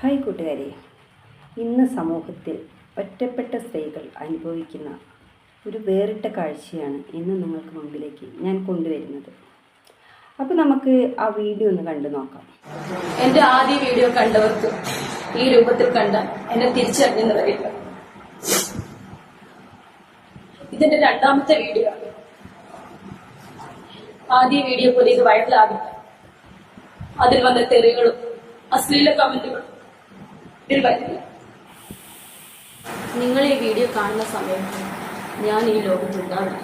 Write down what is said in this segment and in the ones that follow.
Hi കൂട്ടുകാരെ. ഇന്ന് സമൂഹത്തിൽ ഒറ്റപ്പെട്ട സ്ത്രീകൾ അനുഭവിക്കുന്ന ഒരു വേറിട്ട കാഴ്ചയാണ് ഇന്ന് നിങ്ങൾക്ക് മുമ്പിലേക്ക് ഞാൻ കൊണ്ടുവരുന്നത്. അപ്പോൾ നമുക്ക് ആ വീഡിയോ ഒന്ന് കണ്ടു നോക്കാം. എന്റെ ആദ്യ വീഡിയോ കണ്ടവർക്ക് ഈ രൂപത്തിൽ കണ്ട എന്നെ തിരിച്ചറിഞ്ഞെന്ന് വരില്ല ഇതിന്റെ രണ്ടാമത്തെ വീഡിയോ. ആദ്യ വീഡിയോ പോലെ ഇത് വൈറലാകില്ല അതിൽ വന്ന തെറികളും അശ്ലീല കമന്റുകളും ഇതിൽ നിങ്ങൾ ഈ വീഡിയോ കാണുന്ന സമയത്ത് ഞാൻ ഈ ലോകത്തുണ്ടാവില്ല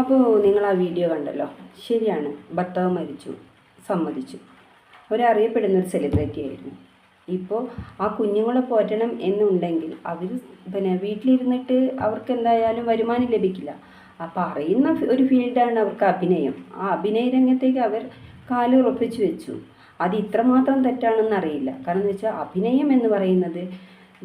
അപ്പോൾ നിങ്ങൾ ആ വീഡിയോ കണ്ടല്ലോ. ശരിയാണ്. ഭർത്താവ് മരിച്ചു. സമ്മതിച്ചു. അവരറിയപ്പെടുന്ന ഒരു സെലിബ്രിറ്റി ആയിരുന്നു. ഇപ്പോൾ ആ കുഞ്ഞുങ്ങളെ പോറ്റണം എന്നുണ്ടെങ്കിൽ അവർ പിന്നെ വീട്ടിലിരുന്നിട്ട് അവർക്ക് എന്തായാലും വരുമാനം ലഭിക്കില്ല. അപ്പോൾ അറിയുന്ന ഒരു ഫീൽഡാണ് അവർക്ക് അഭിനയം. ആ അഭിനയ രംഗത്തേക്ക് അവർ കാലുറപ്പിച്ചു വെച്ചു. അത് ഇത്രമാത്രം തെറ്റാണെന്ന് അറിയില്ല. കാരണം എന്ന് വെച്ചാൽ അഭിനയം എന്ന് പറയുന്നത്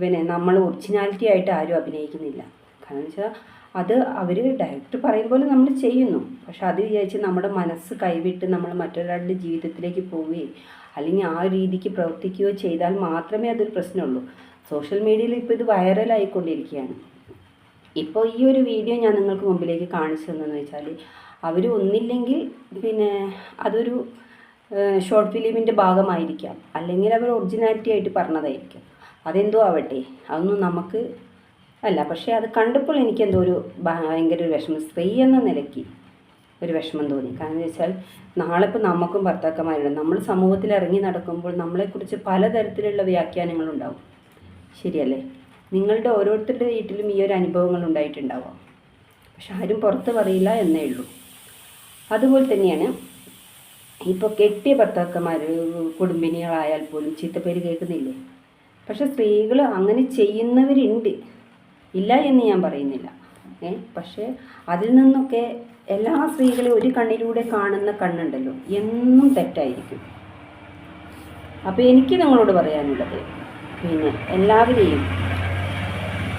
പിന്നെ നമ്മൾ ഒറിജിനാലിറ്റി ആയിട്ട് ആരും അഭിനയിക്കുന്നില്ല. കാരണം വെച്ചാൽ അത് അവർ ഡയറക്റ്റ് പറയും പോലെ നമ്മൾ ചെയ്യുന്നു. പക്ഷെ അത് വിചാരിച്ച് നമ്മുടെ മനസ്സ് കൈവിട്ട് നമ്മൾ മറ്റൊരാളുടെ ജീവിതത്തിലേക്ക് പോവുകയോ അല്ലെങ്കിൽ ആ രീതിക്ക് പ്രവർത്തിക്കുകയോ ചെയ്താൽ മാത്രമേ അതൊരു പ്രശ്നമുള്ളൂ. സോഷ്യൽ മീഡിയയിൽ ഇപ്പോൾ ഇത് വൈറലായിക്കൊണ്ടിരിക്കുകയാണ്. ഇപ്പോൾ ഈ ഒരു വീഡിയോ ഞാൻ നിങ്ങൾക്ക് മുമ്പിലേക്ക് കാണിച്ചു തന്നെന്ന് വെച്ചാൽ അവർ ഒന്നില്ലെങ്കിൽ പിന്നെ അതൊരു ഷോർട്ട് ഫിലിമിന്റെ ഭാഗമായിരിക്കാം. അല്ലെങ്കിൽ അവർ ഒറിജിനാലിറ്റി ആയിട്ട് പറഞ്ഞതായിരിക്കും. അതെന്തോ ആവട്ടെ അതൊന്നും നമുക്ക് അല്ല. പക്ഷേ അത് കണ്ടപ്പോൾ എനിക്കെന്തോ ഒരു ഭയങ്കര ഒരു വിഷമം സ്ത്രീ എന്ന നിലയ്ക്ക് ഒരു വിഷമം തോന്നി. കാരണം എന്ന് വെച്ചാൽ നാളെ ഇപ്പോൾ നമുക്കും ഭർത്താക്കന്മാരുണ്ട്. നമ്മൾ സമൂഹത്തിൽ ഇറങ്ങി നടക്കുമ്പോൾ നമ്മളെക്കുറിച്ച് പലതരത്തിലുള്ള വ്യാഖ്യാനങ്ങളുണ്ടാവും ശരിയല്ലേ? നിങ്ങളുടെ ഓരോരുത്തരുടെ വീട്ടിലും ഈ ഒരു അനുഭവങ്ങൾ ഉണ്ടായിട്ടുണ്ടാവാം. പക്ഷെ ആരും പുറത്ത് പറയില്ല എന്നേ ഉള്ളൂ. അതുപോലെ തന്നെയാണ് ഇപ്പോൾ കെട്ടിയ ഭർത്താക്കന്മാർ കുടുംബിനികളായാൽ പോലും ചീത്തപ്പേര് കേൾക്കുന്നില്ലേ? പക്ഷെ സ്ത്രീകൾ അങ്ങനെ ചെയ്യുന്നവരുണ്ട്. ഇല്ല എന്ന് ഞാൻ പറയുന്നില്ല. ഏ? പക്ഷേ അതിൽ നിന്നൊക്കെ എല്ലാ സ്ത്രീകളെയും ഒരു കണ്ണിലൂടെ കാണുന്ന കണ്ണുണ്ടല്ലോ. എന്നും തെറ്റായിരിക്കും. അപ്പോൾ എനിക്ക് നിങ്ങളോട് പറയാനുള്ളത് പിന്നെ എല്ലാവരെയും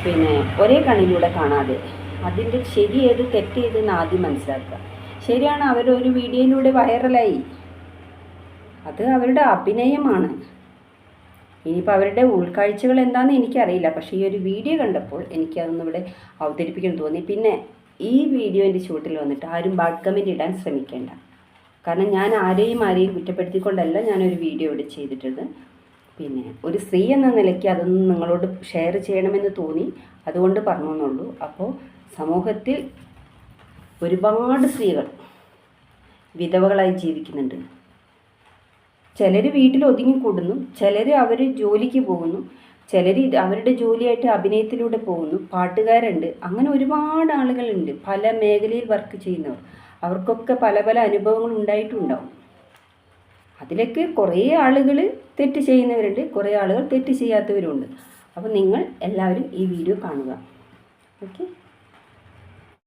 പിന്നെ ഒരേ കണ്ണിലൂടെ കാണാതെ അതിന്റെ ശരി ഏത് തെറ്റ് ഏതെന്ന് ആദ്യം മനസ്സിലാക്കുക. ശരിയാണ് അവരൊരു വീഡിയോയിലൂടെ വൈറലായി. അത് അവരുടെ അഭിനയമാണ്. ഇനിയിപ്പോൾ അവരുടെ ഉൾക്കാഴ്ചകൾ എന്താണെന്ന് എനിക്കറിയില്ല. പക്ഷേ ഈ ഒരു വീഡിയോ കണ്ടപ്പോൾ എനിക്കതൊന്നും ഇവിടെ അവതരിപ്പിക്കാൻ തോന്നി. പിന്നെ ഈ വീഡിയോന്റെ ചുവട്ടിൽ വന്നിട്ട് ആരും ബാഡ് കമന്റ് ഇടാൻ ശ്രമിക്കേണ്ട. കാരണം ഞാൻ ആരെയും ആരെയും കുറ്റപ്പെടുത്തിക്കൊണ്ടല്ല ഞാനൊരു വീഡിയോ ഇവിടെ ചെയ്തിട്ടത് പിന്നെ ഒരു സ്ത്രീ എന്ന നിലയ്ക്ക് അതൊന്നും നിങ്ങളോട് ഷെയർ ചെയ്യണമെന്ന് തോന്നി. അതുകൊണ്ട് പറഞ്ഞു എന്നുള്ളൂ അപ്പോൾ സമൂഹത്തിൽ ഒരുപാട് സ്ത്രീകൾ വിധവകളായി ജീവിക്കുന്നുണ്ട്. ചിലർ വീട്ടിൽ ഒതുങ്ങിക്കൂടുന്നു ചിലർ അവർ ജോലിക്ക് പോകുന്നു ചിലർ അവരുടെ ജോലിയായിട്ട് അഭിനയത്തിലൂടെ പോകുന്നു പാട്ടുകാരുണ്ട്. അങ്ങനെ ഒരുപാട് ആളുകളുണ്ട്. പല മേഖലയിൽ വർക്ക് ചെയ്യുന്നവർ. അവർക്കൊക്കെ പല പല അനുഭവങ്ങൾ ഉണ്ടായിട്ടുണ്ടാവും. അതിലൊക്കെ കുറേ ആളുകൾ തെറ്റ് ചെയ്യുന്നവരുണ്ട് കുറേ ആളുകൾ തെറ്റ് ചെയ്യാത്തവരുണ്ട് അപ്പോൾ നിങ്ങൾ എല്ലാവരും ഈ വീഡിയോ കാണുക. ഓക്കെ